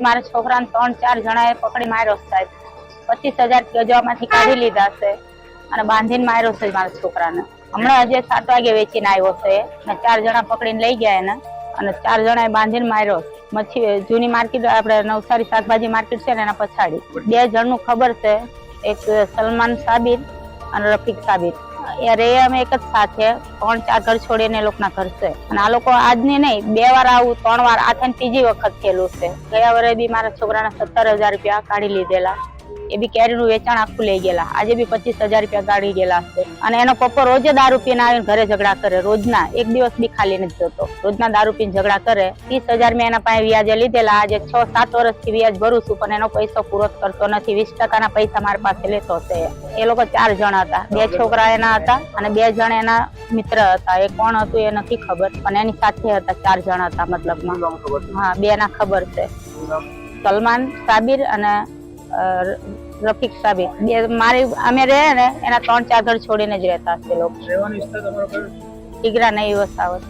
મારા છોકરાને ત્રણ, ચાર જણાએ પકડી માર્યો સાહેબ. પચીસ હજાર ગજવામાંથી કાઢી લીધા છે અને બાંધીને માર્યો છે મારા છોકરાને. હમણાં હજી સાત વાગે વેચીને આવ્યો છે અને ચાર જણા પકડીને લઈ ગયા એને અને ચાર જણાએ બાંધીને માર્યો. મચ્છી, જૂની માર્કેટ, આપણે નવસારી શાકભાજી માર્કેટ છે ને એના પછાડી. બે જણનું ખબર છે, એક સલમાન સાબિર અને રફીક સાબિર. રે અમે એક જ સાથે, ત્રણ ચાર ઘર છોડીને લોકોના ઘર છે. અને આ લોકો આજની નહીં, બે વાર આવું, ત્રણ વાર, આ થઈને ત્રીજી વખત થયેલું છે. ગયા વર્ષે બી મારા છોકરાના સત્તર હજાર રૂપિયા કાઢી લીધેલા. એ બી કેરીનું વેચાણ આખું લઈ ગયેલા. આજે બી પચીસ હજાર રૂપિયા ગાડી ગયેલા હશે. અને એનો પપ્પો રોજે દારૂ પીને આવીને ઘરે ઝઘડા કરે. રોજના એક દિવસ બી ખાલી નથી જતો રોજના દારૂ પીને ઝઘડા કરે. ત્રીસ હજાર મેં એના પાસે વ્યાજે લીધેલા. આજે છ સાત વર્ષથી વ્યાજ ભરું છું પણ એનો પૈસો પૂરો કરતો નથી. વીસ ટકાના પૈસા મારા પાસે લેતો છે એ લોકો ચાર જણ હતા. બે છોકરા એના હતા અને બે જણ એના મિત્ર હતા. એ કોણ હતું એ નથી ખબર પણ એની સાથે હતા ચાર જણ હતા મતલબમાં. હા બે ના ખબર છે. સલમાન સાબિર અને રફીક સાબિર બે મારી અમે રહે ને એના ત્રણ ચાર ઘર છોડીને જ રહેતા છે લોકો. ઈગરા નહીં વસાવત